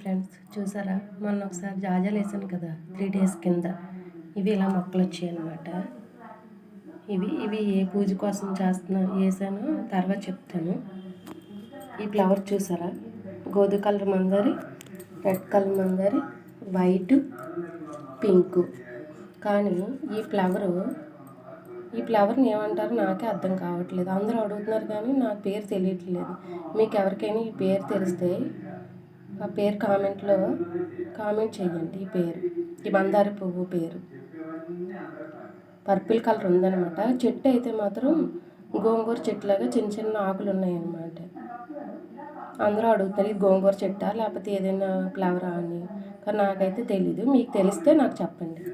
Friends చూసారా? మొన్న ఒకసారి జాజాలు వేసాను కదా త్రీ డేస్ కింద. ఇవి ఇలా మొక్కలు వచ్చాయి అనమాట ఇవి ఇవి ఏ పూజ కోసం చేస్తున్నా వేసాను తర్వాత చెప్తాను. ఈ ఫ్లవర్ చూసారా? గోధుమ కలర్ మందారి రెడ్ కలర్ మందారి వైట్ పింక్. కానీ ఈ ఫ్లవరు ఈ ఫ్లవర్ని ఏమంటారో నాకే అర్థం కావట్లేదు. అందరూ అడుగుతున్నారు కానీ నా పేరు తెలియట్లేదు. మీకు ఎవరికైనా ఈ పేరు తెలిస్తే ఆ పేరు కామెంట్లో కామెంట్ చేయండి ఈ పేరు. ఈ మందార పువ్వు పేరు. పర్పుల్ కలర్ ఉందన్నమాట. చెట్టు అయితే మాత్రం గోంగూర చెట్టులాగా చిన్న చిన్న ఆకులు ఉన్నాయన్నమాట. అందరూ అడుగుతారు ఇది గోంగూర చెట్టా? లేకపోతే ఏదైనా ఫ్లవరా? అని. కానీ నాకైతే తెలీదు. మీకు తెలిస్తే నాకు చెప్పండి.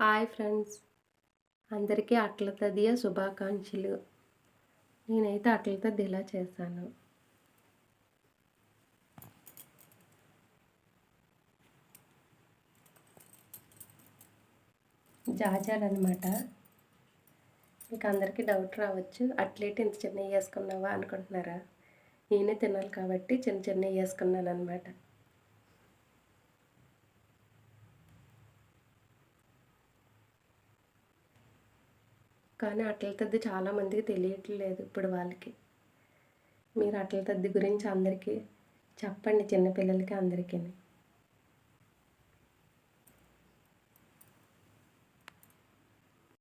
Hi friends. అందరికీ అట్ల తదియ శుభాకాంక్షలు. నేనైతే అట్ల తది ఇలా చేశాను? జాజాలన్నమాట. మీకు అందరికీ డౌట్ రావచ్చు. అట్లేటి ఇంత చిన్నవి వేసుకున్నావా అనుకుంటున్నారా? నేనే తినాలి కాబట్టి చిన్న చిన్నవి వేసుకున్నాను అనమాట కానీ అట్ల తద్ది చాలామందికి తెలియట్లేదు ఇప్పుడు వాళ్ళకి. మీరు అట్ల తద్ది గురించి అందరికీ చెప్పండి చిన్నపిల్లలకి అందరికీ